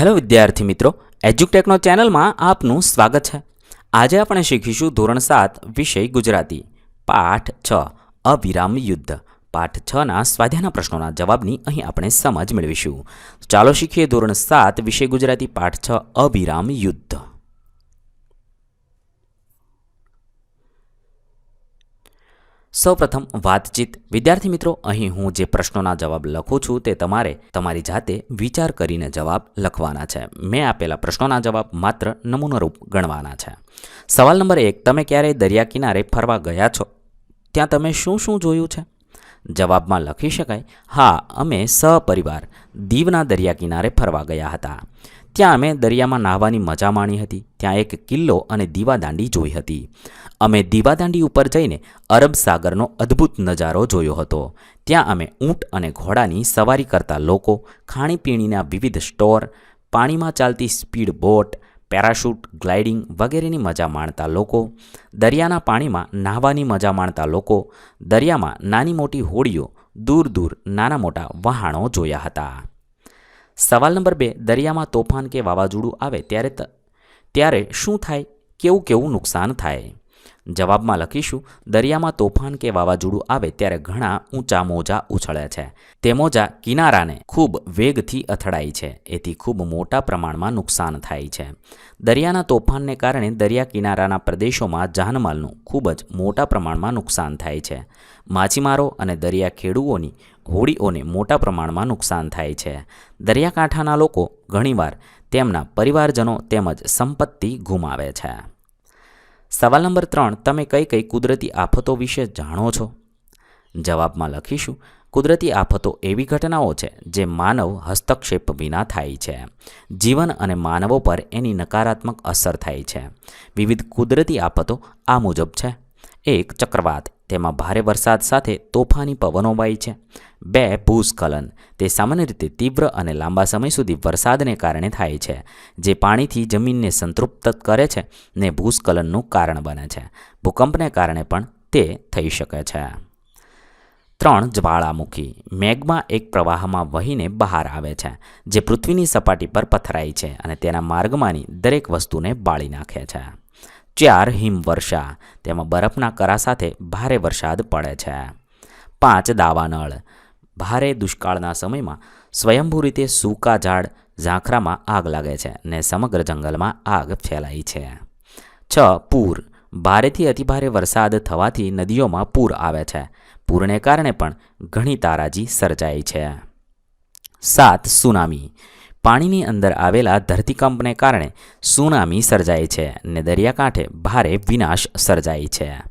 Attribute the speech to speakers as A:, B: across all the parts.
A: Hello વિદ્યાર્થી મિત્રો, એજ્યુકટેકનો ચેનલમાં આપનું સ્વાગત છે. આજે આપણે શીખીશું ધોરણ સાત, વિષય ગુજરાતી. પાઠ છ, અવિરામ યુદ્ધ. પાઠ છના સ્વાધ્યાયના પ્રશ્નોના જવાબની અહીં આપણે સમજ મેળવીશું. ચાલો શીખીએ ધોરણ સાત, વિષય ગુજરાતી, પાઠ છ, અવિરામ યુદ્ધ. સૌપ્રથમ વાતચીત. વિદ્યાર્થી મિત્રો, અહીં હું જે પ્રશ્નોના જવાબ લખું છું તે તમારે તમારી જાતે વિચાર કરીને જવાબ લખવાના છે. મેં આપેલા પ્રશ્નોના જવાબ માત્ર નમૂનારૂપ ગણવાના છે. સવાલ નંબર એક, તમે ક્યારેય દરિયા કિનારે ફરવા ગયા છો? ત્યાં તમે શું શું જોયું છે? જવાબમાં લખી શકાય, હા, અમે સહપરિવાર દીવના દરિયા કિનારે ફરવા ગયા હતા. ત્યાં અમે દરિયામાં નાહવાની મજા માણી હતી. ત્યાં એક કિલ્લો અને દીવાદાંડી જોઈ હતી. અમે દીવાદાંડી ઉપર જઈને અરબ સાગરનો અદ્ભુત નજારો જોયો હતો. ત્યાં અમે ઊંટ અને ઘોડાની સવારી કરતા લોકો, ખાણીપીણીના વિવિધ સ્ટોર, પાણીમાં ચાલતી સ્પીડ બોટ, પેરાશૂટ, ગ્લાઇડિંગ વગેરેની મજા માણતા લોકો, દરિયાના પાણીમાં નાહવાની મજા માણતા લોકો, દરિયામાં નાની મોટી હોડીઓ, દૂર દૂર નાના મોટા વહાણો જોયા હતા. સવાલ નંબર બે, દરિયામાં તોફાન કે વાવાઝોડું આવે ત્યારે ત્યારે શું થાય? કેવું કેવું નુકસાન થાય? જવાબમાં લખીશું, દરિયામાં તોફાન કે વાવાઝોડું આવે ત્યારે ઘણા ઊંચા મોજા ઉછળે છે. તે મોજા કિનારાને ખૂબ વેગથી અથડાય છે. એથી ખૂબ મોટા પ્રમાણમાં નુકસાન થાય છે. દરિયાના તોફાનને કારણે દરિયા કિનારાના પ્રદેશોમાં જાનમાલનું ખૂબ જ મોટા પ્રમાણમાં નુકસાન થાય છે. માછીમારો અને દરિયા ખેડૂઓની હોડીઓને મોટા પ્રમાણમાં નુકસાન થાય છે. દરિયાકાંઠાના લોકો ઘણીવાર તેમના પરિવારજનો તેમજ સંપત્તિ ગુમાવે છે. સવાલ નંબર ત્રણ, તમે કઈ કઈ કુદરતી આફતો વિશે જાણો છો? જવાબમાં લખીશું, કુદરતી આફતો એવી ઘટનાઓ છે જે માનવ હસ્તક્ષેપ વિના થાય છે. જીવન અને માનવો પર એની નકારાત્મક અસર થાય છે. વિવિધ કુદરતી આફતો આ મુજબ છે. એક ચક્રવાત તેમાં ભારે વરસાદ સાથે તોફાની પવનો વાય છે. બે ભૂસ્ખલન, તે સામાન્ય રીતે તીવ્ર અને લાંબા સમય સુધી વરસાદને કારણે થાય છે, જે પાણીથી જમીનને સંતૃપ્ત કરે છે ને ભૂસ્ખલનનું કારણ બને છે. ભૂકંપને કારણે પણ તે થઈ શકે છે. ત્રણ જ્વાળામુખી મેઘમાં એક પ્રવાહમાં વહીને બહાર આવે છે, જે પૃથ્વીની સપાટી પર પથરાય છે અને તેના માર્ગમાંની દરેક વસ્તુને બાળી નાખે છે. ચાર હિમવર્ષા, તેમાં બરફના કરા સાથે ભારે વરસાદ પડે છે. પાંચ દાવાનળ ભારે દુષ્કાળના સમયમાં સ્વયંભૂ રીતે સૂકા ઝાડ, ઝાંખરામાં આગ લાગે છે ને સમગ્ર જંગલમાં આગ ફેલાય છે. છ પૂર, ભારેથી અતિભારે વરસાદ થવાથી નદીઓમાં પૂર આવે છે. પૂરને કારણે પણ ઘણી તારાજી સર્જાય છે. સાત સુનામી પાણીની અંદર આવેલા ધરતીકંપને કારણે સુનામી સર્જાય છે અને દરિયાકાંઠે ભારે વિનાશ સર્જાય છે.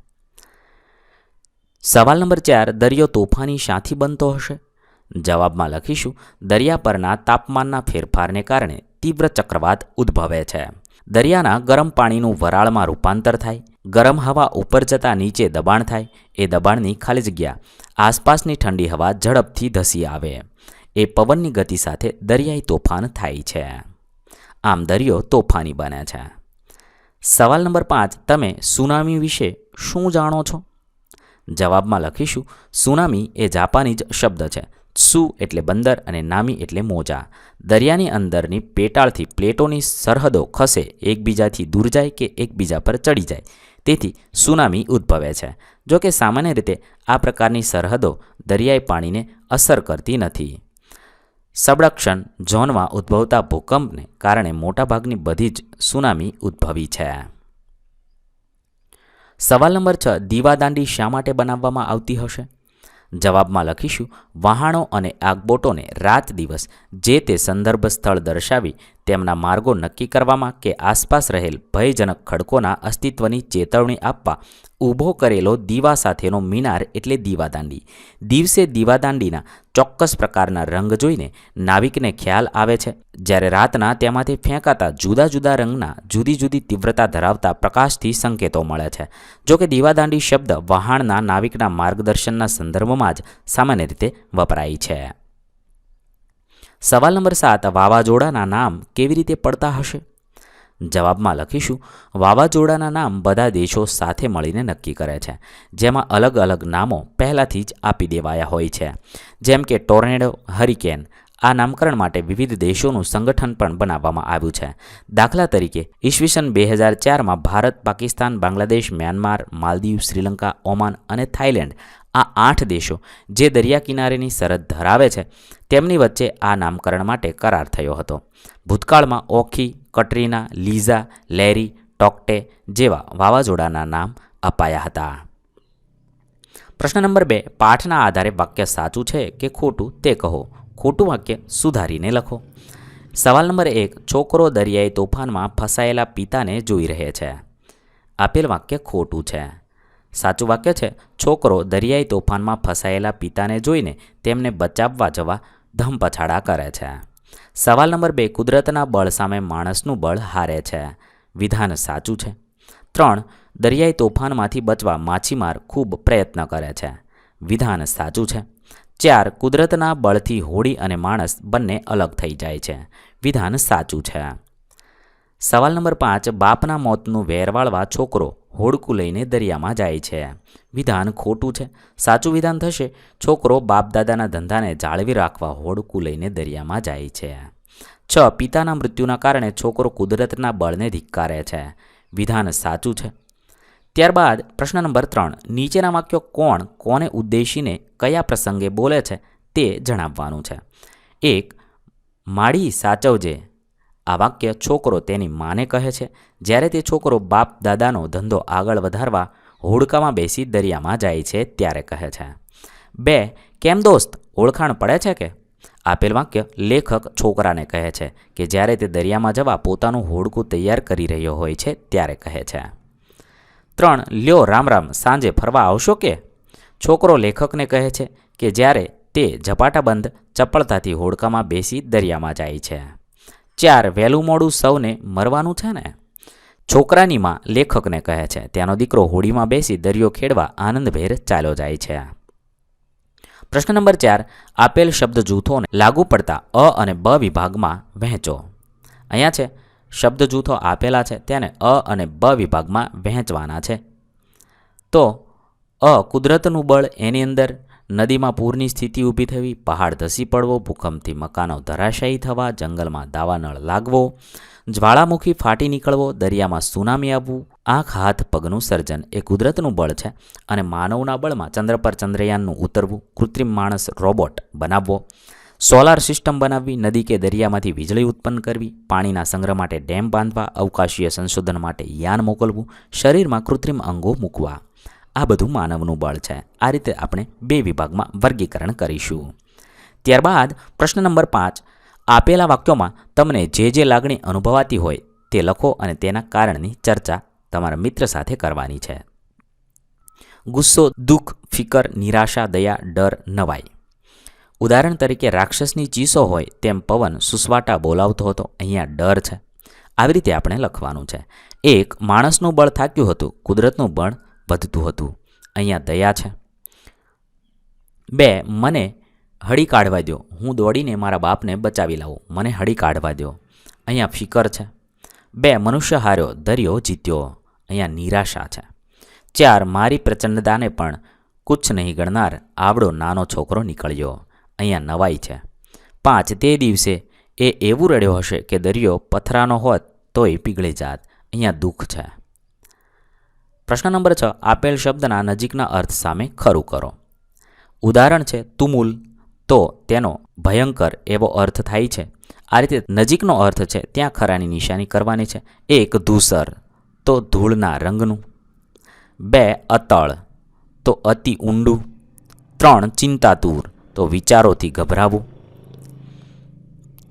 A: સવાલ નંબર ચાર, દરિયો તોફાની શાથી બનતો હશે? જવાબમાં લખીશું, દરિયા પરના તાપમાનના ફેરફારને કારણે તીવ્ર ચક્રવાત ઉદ્ભવે છે. દરિયાના ગરમ પાણીનું વરાળમાં રૂપાંતર થાય, ગરમ હવા ઉપર જતાં નીચે દબાણ થાય, એ દબાણની ખાલી જગ્યા આસપાસની ઠંડી હવા ઝડપથી ધસી આવે. એ પવનની ગતિ સાથે દરિયાઈ તોફાન થાય છે. આમ દરિયો તોફાની બને છે. સવાલ નંબર પાંચ, તમે સુનામી વિશે શું જાણો છો? જવાબમાં લખીશું, સુનામી એ જાપાનીજ શબ્દ છે. સુ એટલે બંદર અને નામી એટલે મોજા. દરિયાની અંદરની પેટાળથી પ્લેટોની સરહદો ખસે, એકબીજાથી દૂર જાય કે એકબીજા પર ચડી જાય. તેથી સુનામી ઉદ્ભવે છે. જો કે સામાન્ય રીતે આ પ્રકારની સરહદો દરિયાઈ પાણીને અસર કરતી નથી. સબડક્શન ઝોનમાં ઉદ્ભવતા ભૂકંપને કારણે મોટાભાગની બધી જ સુનામી ઉદ્ભવી છે. સવાલ નંબર છ, દીવાદાંડી શા માટે બનાવવામાં આવતી હશે? જવાબમાં લખીશું, વહાણો અને આગબોટોને રાત દિવસ જે તે સંદર્ભ સ્થળ દર્શાવી તેમના માર્ગો નક્કી કરવામાં કે આસપાસ રહેલ ભયજનક ખડકોના અસ્તિત્વની ચેતવણી આપવા ઊભો કરેલો દીવા સાથેનો મિનાર એટલે દીવાદાંડી. દિવસે દીવાદાંડીના ચોક્કસ પ્રકારના રંગ જોઈને નાવિકને ખ્યાલ આવે છે. જ્યારે રાતના તેમાંથી ફેંકાતા જુદા જુદા રંગના જુદી જુદી તીવ્રતા ધરાવતા પ્રકાશથી સંકેતો મળે છે. જોકે દીવાદાંડી શબ્દ વહાણના નાવિકના માર્ગદર્શનના સંદર્ભમાં જ સામાન્ય રીતે વપરાય છે. સવાલ નંબર સાત, વાવાઝોડાના નામ કેવી રીતે પડતા હશે? જવાબમાં લખીશું, વાવાઝોડાના નામ બધા દેશો સાથે મળીને નક્કી કરે છે, જેમાં અલગ અલગ નામો પહેલાંથી જ આપી દેવાયા હોય છે. જેમ કે ટોર્નેડો, હરિકેન, આ નામકરણ માટે વિવિધ દેશોનું સંગઠન પણ બનાવવામાં આવ્યું છે. દાખલા તરીકે, ઈસવીસન બે હજાર ચારમાં ભારત, પાકિસ્તાન, બાંગ્લાદેશ, મ્યાનમાર, માલદીવ, શ્રીલંકા, ઓમાન અને થાઇલેન્ડ આ આઠ દેશો જે દરિયા કિનારેની સરહદ ધરાવે છે, તેમની વચ્ચે આ નામકરણ માટે કરાર થયો હતો. ભૂતકાળમાં ઓખી, કટરીના, લીઝા, લેરી, ટોકટે જેવા વાવાઝોડાના નામ અપાયા હતા. પ્રશ્ન નંબર બે, પાઠના આધારે વાક્ય સાચું છે કે ખોટું તે કહો. ખોટું વાક્ય સુધારીને લખો. સવાલ નંબર એક, છોકરો દરિયાઈ તોફાનમાં ફસાયેલા પિતાને જોઈ રહે છે. આપેલ વાક્ય ખોટું છે. સાચું વાક્ય છે, છોકરો દરિયાઈ તોફાનમાં ફસાયેલા પિતાને જોઈને તેમને બચાવવા જવા ધમપછાડા કરે છે. સવાલ નંબર બે, કુદરતના બળ સામે માણસનું બળ હારે છે. વિધાન સાચું છે. ત્રણ, દરિયાઈ તોફાનમાંથી બચવા માછીમાર ખૂબ પ્રયત્ન કરે છે. વિધાન સાચું છે. ચાર, કુદરતના બળથી હોડી અને માણસ બંને અલગ થઈ જાય છે. વિધાન સાચું છે. સવાલ નંબર પાંચ, બાપના મોતનું વેરવાળવા છોકરો હોડકું લઈને દરિયામાં જાય છે. વિધાન ખોટું છે. સાચું વિધાન થશે. છોકરો બાપ દાદાના ધંધાને જાળવી રાખવા હોડકું લઈને દરિયામાં જાય છે. છ, પિતાના મૃત્યુના કારણે છોકરો કુદરતના બળને ધિક્કારે છે. વિધાન સાચું છે. ત્યારબાદ પ્રશ્ન નંબર ત્રણ, નીચેના વાક્યો કોણ, કોને ઉદ્દેશીને કયા પ્રસંગે બોલે છે તે જણાવવાનું છે. એક માળી સાચવજે. આ વાક્ય છોકરો તેની માને કહે છે. જ્યારે તે છોકરો બાપ દાદાનો ધંધો આગળ વધારવા હોડકામાં બેસી દરિયામાં જાય છે ત્યારે કહે છે. બે, કેમ દોસ્ત, ઓળખાણ પડે છે કે? આપેલ વાક્ય લેખક છોકરાને કહે છે કે જ્યારે તે દરિયામાં જવા પોતાનું હોડકું તૈયાર કરી રહ્યો હોય છે ત્યારે કહે છે. ત્રણ, લ્યો રામ રામ, સાંજે ફરવા આવશો કે? છોકરો લેખકને કહે છે કે જ્યારે તે ઝપાટાબંધ ચપળતાથી હોડકામાં બેસી દરિયામાં જાય છે. ચાર વહેલું મોડું સૌને મરવાનું છે ને? છોકરાની માં લેખકને કહે છે, ત્યાંનો દીકરો હોડીમાં બેસી દરિયો ખેડવા આનંદભેર ચાલ્યો જાય છે. પ્રશ્ન નંબર ચાર, આપેલ શબ્દ જૂથોને લાગુ પડતા અ અને બ વિભાગમાં વહેંચો. અહીંયા છે, શબ્દ જૂથો આપેલા છે, તેને અ અને બ વિભાગમાં વહેંચવાના છે. તો, અ કુદરતનું બળ એની અંદર નદીમાં પૂરની સ્થિતિ ઊભી થવી, પહાડ ધસી પડવો, ભૂકંપથી મકાનો ધરાશાયી થવા, જંગલમાં દાવાનળ લાગવો, જ્વાળામુખી ફાટી નીકળવો, દરિયામાં સુનામી આવવું, આંખ, હાથ, પગનું સર્જન એ કુદરતનું બળ છે અને માનવના બળમાં ચંદ્ર પર ચંદ્રયાનનું ઉતરવું, કૃત્રિમ માણસ રોબોટ બનાવવો, સોલાર સિસ્ટમ બનાવવી, નદી કે દરિયામાંથી વીજળી ઉત્પન્ન કરવી, પાણીના સંગ્રહ માટે ડેમ બાંધવા, અવકાશીય સંશોધન માટે યાન મોકલવું, શરીરમાં કૃત્રિમ અંગો મૂકવા. આ બધું માનવનું બળ છે. આ રીતે આપણે બે વિભાગમાં વર્ગીકરણ કરીશું. ત્યારબાદ પ્રશ્ન નંબર પાંચ, આપેલા વાક્યોમાં તમને જે જે લાગણી અનુભવાતી હોય તે લખો અને તેના કારણની ચર્ચા તમારા મિત્ર સાથે કરવાની છે. ગુસ્સો, દુઃખ, ફિકર, નિરાશા, દયા, ડર, નવાઈ. ઉદાહરણ તરીકે રાક્ષસની ચીસો હોય તેમ પવન સુસવાટા બોલાવતો હતો, અહીંયા ડર છે. આવી રીતે આપણે લખવાનું છે. એક, માણસનું બળ થાક્યું હતું, કુદરતનું બળ વધતું હતું. અહીંયા દયા છે. બે, મને હળી કાઢવા દો હું દોડીને મારા બાપને બચાવી લાવું. મને હળી કાઢવા દો અહીંયા ફિકર છે. બે, મનુષ્ય હાર્યો, દરિયો જીત્યો. અહીંયા નિરાશા છે. ચાર, મારી પ્રચંડતાને પણ કુછ નહીં ગણનાર આવડો નાનો છોકરો નીકળ્યો. અહીંયા નવાઈ છે. પાંચ, તે દિવસે એ એવું રડ્યો હશે કે દરિયો પથરાનો હોત તોય પીગળી જાત. અહીંયા દુઃખ છે. પ્રશ્ન નંબર છ, આપેલ શબ્દના નજીકના અર્થ સામે ખરું કરો. ઉદાહરણ છે, તુમુલ. તો તેનો ભયંકર એવો અર્થ થાય છે. આ રીતે નજીકનો અર્થ છે, ત્યાં ખરાની નિશાની કરવાની છે. એક, ધૂસર. તો ધૂળના રંગનું. બે, અતળ. તો અતિ ઊંડું. ત્રણ, ચિંતાતુર. તો વિચારોથી ગભરાવું.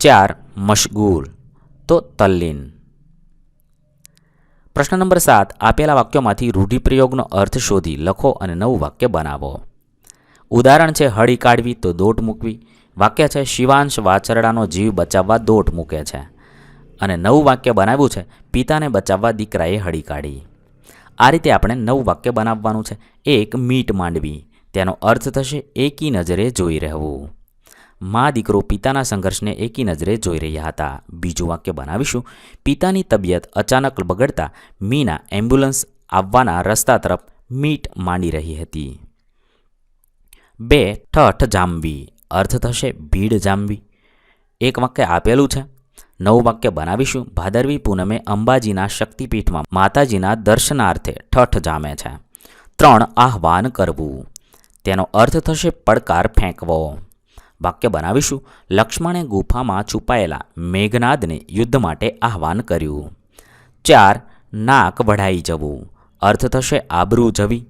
A: ચાર, મશગુલ. તો તલ્લીન. પ્રશ્ન નંબર સાત, આપેલા વાક્યોમાંથી રૂઢિપ્રયોગનો અર્થ શોધી લખો અને નવું વાક્ય બનાવો. ઉદાહરણ છે, હળી કાઢવી તો દોટ મૂકવી. વાક્ય છે, શિવાંશ વાછરડાનો જીવ બચાવવા દોટ મૂકે છે. અને નવું વાક્ય બનાવ્યું છે, પિતાને બચાવવા દીકરાએ હળી કાઢી. આ રીતે આપણે નવું વાક્ય બનાવવાનું છે. એક મીટ માંડવી. તેનો અર્થ થશે, એકી નજરે જોઈ રહેવું. મા દીકરો પિતાના સંઘર્ષને એકી નજરે જોઈ રહ્યા હતા. બીજું વાક્ય બનાવીશું. પિતાની તબિયત અચાનક બગડતા મીના એમ્બ્યુલન્સ આવવાના રસ્તા તરફ મીટ માંડી રહી હતી. બે, ઠઠ જામવી. અર્થ થશે ભીડ જામવી. એક વાક્ય આપેલું છે. નવું વાક્ય બનાવીશું. ભાદરવી પૂનમે અંબાજીના શક્તિપીઠમાં માતાજીના દર્શનાર્થે ઠઠ જામે છે. ત્રણ, આહ્વાન કરવું. તેનો અર્થ થશે પડકાર ફેંકવો. વાક્ય બનાવીશું. લક્ષ્મણે ગુફામાં છુપાયેલા મેઘનાદને યુદ્ધ માટે આહવાન કર્યું. ચાર, નાક વઢાઈ જવું. અર્થ થશે આબરૂ જવી.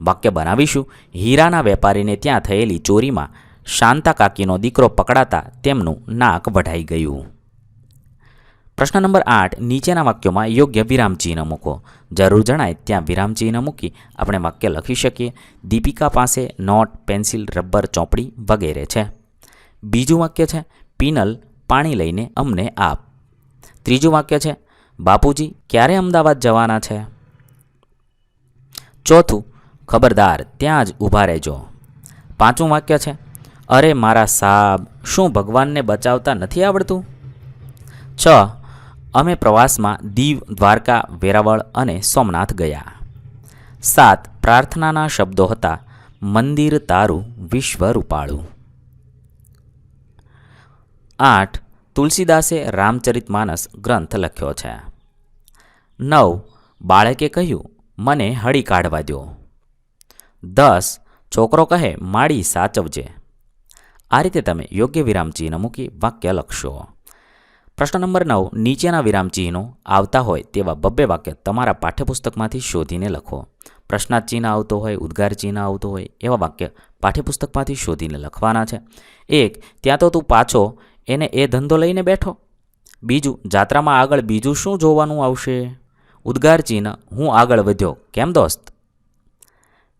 A: વાક્ય બનાવીશું. હીરાના વેપારીને ત્યાં થયેલી ચોરીમાં શાંતા કાકીનો દીકરો પકડાતા તેમનું નાક વઢાઈ ગયું. પ્રશ્ન નંબર આઠ, નીચેના વાક્યોમાં યોગ્ય વિરામચિહ્ન મૂકો. જરૂર જણાય ત્યાં વિરામચિહ્ન મૂકી આપણે વાક્ય લખી શકીએ. દીપિકા પાસે નોટ, પેન્સિલ, રબર, ચોપડી વગેરે છે. બીજું વાક્ય છે, પીનલ, પાણી લઈને અમને આપ. ત્રીજું વાક્ય છે, બાપુજી, ક્યારે અમદાવાદ જવાના છે? ચોથું, ખબરદાર, ત્યાં જ ઊભા રહેજો. પાંચમું વાક્ય છે, અરે મારા સાબ, શું ભગવાનને બચાવતા નથી આવડતું? છ, અમે પ્રવાસમાં દીવ, દ્વારકા, વેરાવળ અને સોમનાથ ગયા. સાત, પ્રાર્થનાના શબ્દો હતા, મંદિર તારું વિશ્વ રૂપાળું આઠ તુલસીદાસે રામચરિતમાનસ ગ્રંથ લખ્યો છે. નવ બાળકે કહ્યું, મને હળી કાઢવા દો દસ છોકરો કહે, માળી સાચવજે. આ રીતે તમે યોગ્ય વિરામચિહ્ન મૂકી વાક્ય લખશો. પ્રશ્ન નંબર નવ, નીચેના વિરામચિહ્નો આવતા હોય તેવા બબ્બે વાક્ય તમારા પાઠ્યપુસ્તકમાંથી શોધીને લખો. પ્રશ્નાર્થ ચિહ્ન આવતો હોય ઉદ્ગાર ચિહ્ન આવતો હોય, એવા વાક્ય પાઠ્યપુસ્તકમાંથી શોધીને લખવાના છે. એક, ત્યાં તો તું પાછો એને એ ધંધો લઈને બેઠો. બીજું, જાત્રામાં આગળ બીજું શું જોવાનું આવશે? ઉદ્ગાર ચિહ્ન હું આગળ વધ્યો. કેમ દોસ્ત?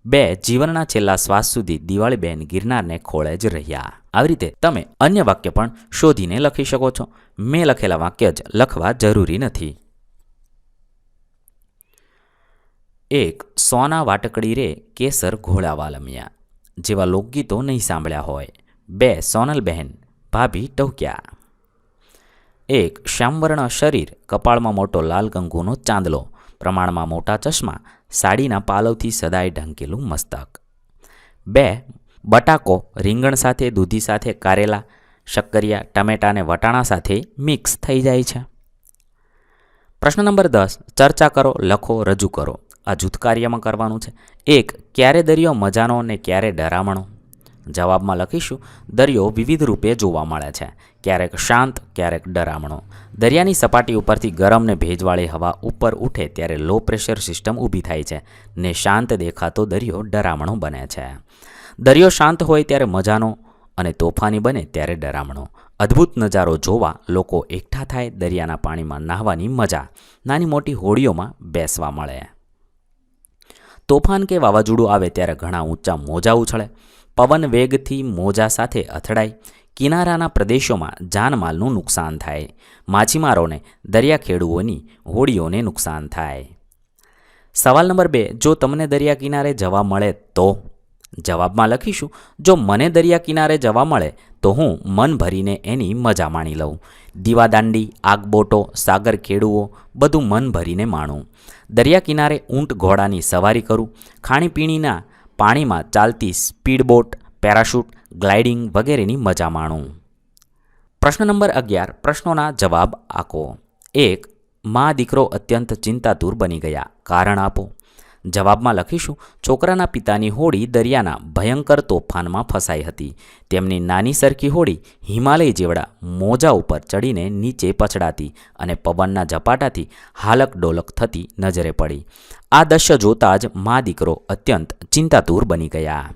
A: બે, જીવનના છેલ્લા શ્વાસ સુધી દિવાળીબેન ગિરનારને ખોળે જ રહ્યા. આવી રીતે તમે અન્ય વાક્ય પણ શોધીને લખી શકો છો. મેં લખેલા વાક્ય જ લખવા જરૂરી નથી. એક, સોના વાટકડી રે કેસર ઘોળાવા લમ્યા, જેવા લોકગીતો નહીં સાંભળ્યા હોય. બે સોનલબહેન ભાભી ટહુક્યા એક શ્યામવર્ણ શરીર કપાળમાં મોટો લાલ કંકુનો ચાંદલો, પ્રમાણમાં મોટા ચશ્મા, સાડીના પાલવથી સદાય ઢંકેલું મસ્તક. બે, બટાકો રીંગણ સાથે, દૂધી સાથે કારેલા, શક્કરિયા, ટમેટા અને વટાણા સાથે મિક્સ થઈ જાય છે. પ્રશ્ન નંબર દસ, ચર્ચા કરો, લખો, રજૂ કરો. આ જૂથ કાર્યમાં કરવાનું છે. એક, ક્યારે દરિયો મજાનો ને ક્યારે ડરામણો. જવાબમાં લખીશું, દરિયો વિવિધ રૂપે જોવા મળે છે. ક્યારેક શાંત, ક્યારેક ડરામણો. દરિયાની સપાટી ઉપરથી ગરમ ને ભેજવાળી હવા ઉપર ઉઠે ત્યારે લો પ્રેશર સિસ્ટમ ઊભી થાય છે ને શાંત દેખાતો દરિયો ડરામણો બને છે. દરિયો શાંત હોય ત્યારે મજાનો અને તોફાની બને ત્યારે ડરામણો. અદ્ભુત નજારો જોવા લોકો એકઠા થાય દરિયાના પાણીમાં નાહવાની મજા. નાની મોટી હોડીઓમાં બેસવા મળે. તોફાન કે વાવાઝોડું આવે ત્યારે ઘણા ઊંચા મોજા ઉછળે. પવન વેગથી મોજા સાથે અથડાય. કિનારાના પ્રદેશોમાં જાનમાલનું નુકસાન થાય. માછીમારોને દરિયાખેડુઓની હોડીઓને નુકસાન થાય. સવાલ નંબર બે, જો તમને દરિયા કિનારે જવા મળે તો? જવાબમાં લખીશું, જો મને દરિયા કિનારે જવા મળે તો હું મન ભરીને એની મજા માણી લઉં. દીવાદાંડી, આગબોટો, સાગર ખેડુઓ, બધું મન ભરીને માણું. દરિયા કિનારે ઊંટ ઘોડાની સવારી કરું. ખાણીપીણીના પાણીમાં ચાલતી સ્પીડબોટ, પેરાશૂટ, ગ્લાઇડિંગ વગેરેની મજા માણું. પ્રશ્ન નંબર અગિયાર, પ્રશ્નોના જવાબ આપો. એક, મા દીકરો અત્યંત ચિંતાતુર બની ગયા. કારણ આપો. જવાબમાં લખીશું છોકરાના પિતાની હોડી દરિયાના ભયંકર તોફાનમાં ફસાઈ હતી. તેમની નાની સરખી હોડી હિમાલય જેવડા મોજા ઉપર ચડીને નીચે પછડાતી અને પવનના ઝપાટાથી હાલક ડોલક થતી નજરે પડી. આ દૃશ્ય જોતાં જ મા દીકરો અત્યંત ચિંતાતુર બની ગયા.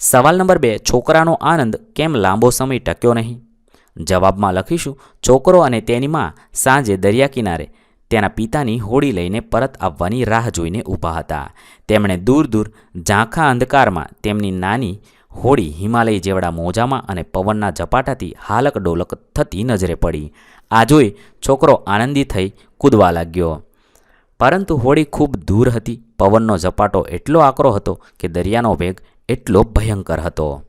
A: સવાલ નંબર બે, છોકરાનો આનંદ કેમ લાંબો સમય ટક્યો નહીં? જવાબમાં લખીશું, છોકરો અને તેની માં સાંજે દરિયા કિનારે તેના પિતાની હોડી લઈને પરત આવવાની રાહ જોઈને ઊભા હતા. તેમણે દૂર દૂર ઝાંખા અંધકારમાં તેમની નાની હોડી હિમાલય જેવડા મોજામાં અને પવનના ઝપાટાથી હાલક ડોલક થતી નજરે પડી. આ જોઈ છોકરો આનંદી થઈ કૂદવા લાગ્યો. પરંતુ હોડી ખૂબ દૂર હતી. પવનનો ઝપાટો એટલો આકરો હતો કે દરિયાનો વેગ એટલો ભયંકર હતો.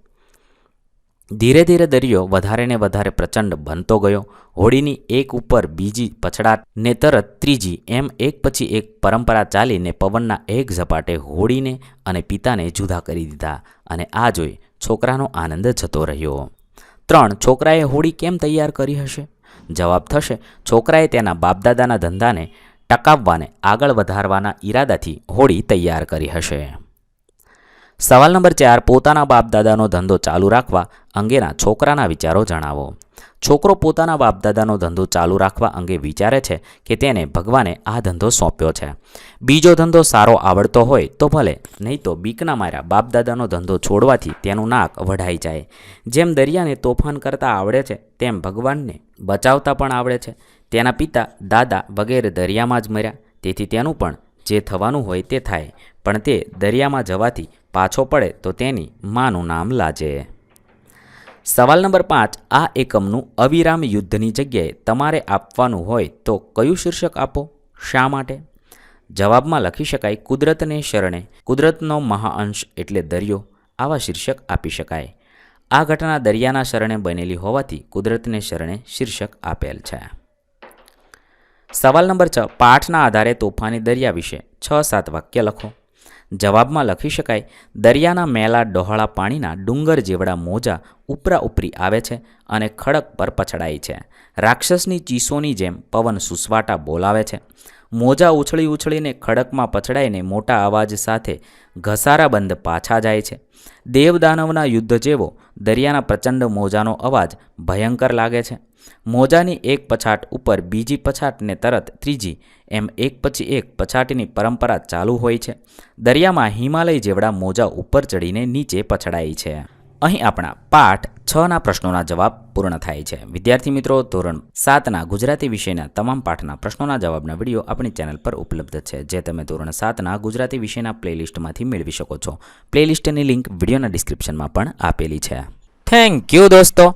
A: ધીરે ધીરે દરિયો વધારે ને વધારે પ્રચંડ બનતો ગયો. હોડીની એક ઉપર બીજી પછડાટ ને તરત ત્રીજી, એમ એક પછી એક પરંપરા ચાલીને પવનના એક ઝપાટે હોડીને અને પિતાને જુદા કરી દીધા અને આ જોઈ છોકરાનો આનંદ જતો રહ્યો. ત્રણ, છોકરાએ હોડી કેમ તૈયાર કરી હશે? જવાબ થશે, છોકરાએ તેના બાપદાદાના ધંધાને ટકાવવાને આગળ વધારવાના ઈરાદાથી હોડી તૈયાર કરી હશે. સવાલ નંબર ચાર, પોતાના બાપદાદાનો ધંધો ચાલુ રાખવા અંગેના છોકરાના વિચારો જણાવો. છોકરો પોતાના બાપદાદાનો ધંધો ચાલુ રાખવા અંગે વિચારે છે કે તેને ભગવાને આ ધંધો સોંપ્યો છે. બીજો ધંધો સારો આવડતો હોય તો ભલે, નહીં તો બીકના માર્યા બાપદાદાનો ધંધો છોડવાથી તેનું નાક વઢાઈ જાય. જેમ દરિયાને તોફાન કરતા આવડે છે, તેમ ભગવાનને બચાવતા પણ આવડે છે. તેના પિતા, દાદા વગેરે દરિયામાં જ મર્યા, તેથી તેનું પણ જે થવાનું હોય તે થાય. પણ તે દરિયામાં જવાથી પાછો પડે તો તેની માનું નામ લાજે. સવાલ નંબર પાંચ, આ એકમનું અવિરામ યુદ્ધની જગ્યાએ તમારે આપવાનું હોય તો કયું શીર્ષક આપો? શા માટે? જવાબમાં લખી શકાય, કુદરતને શરણે. કુદરતનો મહાઅંશ એટલે દરિયો. આવા શીર્ષક આપી શકાય. આ ઘટના દરિયાના શરણે બનેલી હોવાથી કુદરતને શરણે શીર્ષક આપેલ છે. સવાલ નંબર છ, પાઠના આધારે તોફાની દરિયા વિશે છ સાત વાક્ય લખો. જવાબમાં લખી શકાય, દરિયાના મેલા ડહોળા પાણીના ડુંગર જેવડા મોજા ઉપરા ઉપરી આવે છે અને ખડક પર પછડાય છે. રાક્ષસની ચીસોની જેમ પવન સુસવાટા બોલાવે છે. મોજા ઉછળી ઉછળીને ખડકમાં પછડાઈને મોટા અવાજ સાથે ઘસારાબંધ પાછા જાય છે. દેવદાનવના યુદ્ધ જેવો દરિયાના પ્રચંડ મોજાનો અવાજ ભયંકર લાગે છે. મોજાની એક પછાટ ઉપર બીજી પછાટને તરત ત્રીજી, એમ એક પછી એક પછાટની પરંપરા ચાલુ હોય છે. દરિયામાં હિમાલય જેવડા મોજા ઉપર ચડીને નીચે પછડાય છે. અહીં આપણા પાઠ છના પ્રશ્નોના જવાબ પૂર્ણ થાય છે. વિદ્યાર્થી મિત્રો, ધોરણ સાતના ગુજરાતી વિષયના તમામ પાઠના પ્રશ્નોના જવાબના વીડિયો આપણી ચેનલ પર ઉપલબ્ધ છે, જે તમે ધોરણ સાતના ગુજરાતી વિષયના પ્લેલિસ્ટમાંથી મેળવી શકો છો. પ્લેલિસ્ટની લિંક વિડીયોના ડિસ્ક્રિપ્શનમાં પણ આપેલી છે. થેન્ક યુ દોસ્તો!